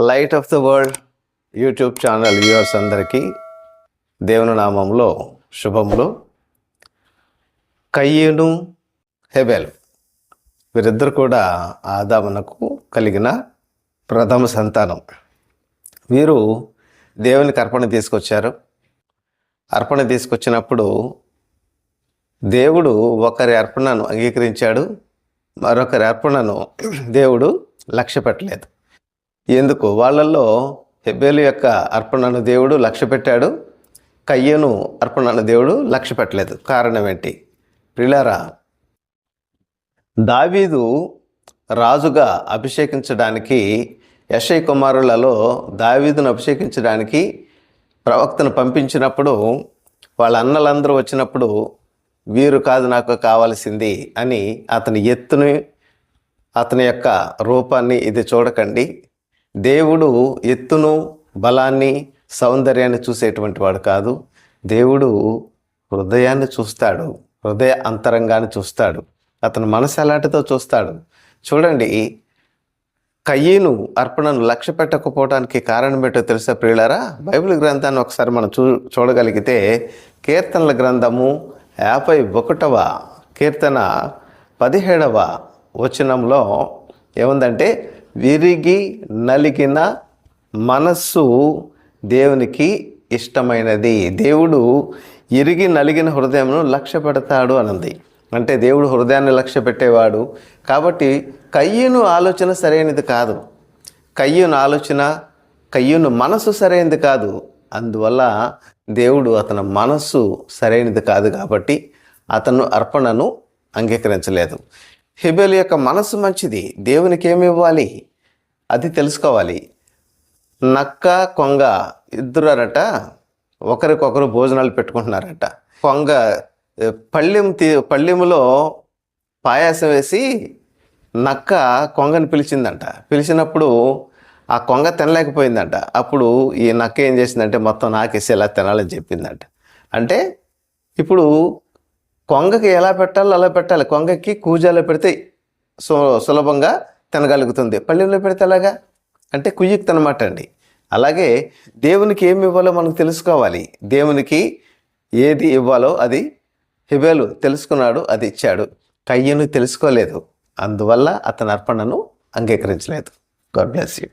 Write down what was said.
Light of the world YouTube channel viewers అందరికీ దేవుని నామంలో శుభములు. కయ్యూను హెబెల్ వీరిద్దరు కూడా ఆదామునకు కలిగిన ప్రథమ సంతానం. వీరు దేవునికి అర్పణ తీసుకొచ్చారు. అర్పణ తీసుకొచ్చినప్పుడు దేవుడు ఒకరి అర్పణను అంగీకరించాడు. మరొకరి అర్పణను దేవుడు లక్ష్య పెట్టలేదు ఎందుకు? వాళ్ళల్లో హెబేలు యొక్క అర్పణను దేవుడు లక్ష్య పెట్టాడు కయ్యను అర్పణను దేవుడు లక్ష్య పెట్టలేదు కారణం ఏంటి? ప్రిలారా దావీదు రాజుగా అభిషేకించడానికి యశయ్ కుమారులలో దావీదును అభిషేకించడానికి ప్రవక్తను పంపించినప్పుడు వాళ్ళ అన్నలందరూ వచ్చినప్పుడు వీరు కాదు నాకు కావాల్సింది అని అతని ఎత్తుని అతని యొక్క రూపాన్ని ఇది చూడకండి. దేవుడు ఎత్తును బలాన్ని సౌందర్యాన్ని చూసేటువంటి వాడు కాదు. దేవుడు హృదయాన్ని చూస్తాడు హృదయ అంతరంగాన్ని చూస్తాడు. అతను మనసు ఎలాంటితో చూస్తాడు. చూడండి కయ్యను అర్పణను లక్ష్య పెట్టకపోవడానికి కారణం ఏంటో తెలుసా ప్రియులారా? బైబిల్ గ్రంథాన్ని ఒకసారి మనం చూ చూడగలిగితే కీర్తనల గ్రంథము యాభై ఒకటవ కీర్తన పదిహేడవ వచనంలో ఏముందంటే విరిగి నలిగిన మనస్సు దేవునికి ఇష్టమైనది. దేవుడు ఇరిగి నలిగిన హృదయంను లక్ష్య పెడతాడు అన్నది అంటే దేవుడు హృదయాన్ని లక్ష్య పెట్టేవాడు. కాబట్టి కయ్యను ఆలోచన సరైనది కాదు. కయ్యను ఆలోచన కయ్యను మనసు సరైనది కాదు. అందువల్ల దేవుడు అతని మనస్సు సరైనది కాదు కాబట్టి అతను అర్పణను అంగీకరించలేదు. హెబెల్ యొక్క మనస్సు మంచిది. దేవునికి ఏమి ఇవ్వాలి? అది తెలుసుకోవాలి. నక్క కొంగ ఇద్దరట ఒకరికొకరు భోజనాలు పెట్టుకుంటున్నారట. కొంగ పళ్ళెం తీ పళ్ళెములో పాయాసం వేసి నక్క కొంగని పిలిచిందంట. పిలిచినప్పుడు ఆ కొంగ తినలేకపోయిందంట. అప్పుడు ఈ నక్క ఏం చేసిందంటే మొత్తం నాకేసి ఎలా తినాలని చెప్పిందంట. అంటే ఇప్పుడు కొంగకి ఎలా పెట్టాలో అలా పెట్టాలి. కొంగకి కూజాలో పెడితే సు సులభంగా తినగలుగుతుంది. పళ్ళెంలో పెడితే ఎలాగా? అంటే కుయ్యక్తి అనమాట అండి. అలాగే దేవునికి ఏమి ఇవ్వాలో మనం తెలుసుకోవాలి. దేవునికి ఏది ఇవ్వాలో అది హిబేలు తెలుసుకున్నాడు అది ఇచ్చాడు. కయ్యను తెలుసుకోలేదు. అందువల్ల అతని అర్పణను అంగీకరించలేదు. God bless you.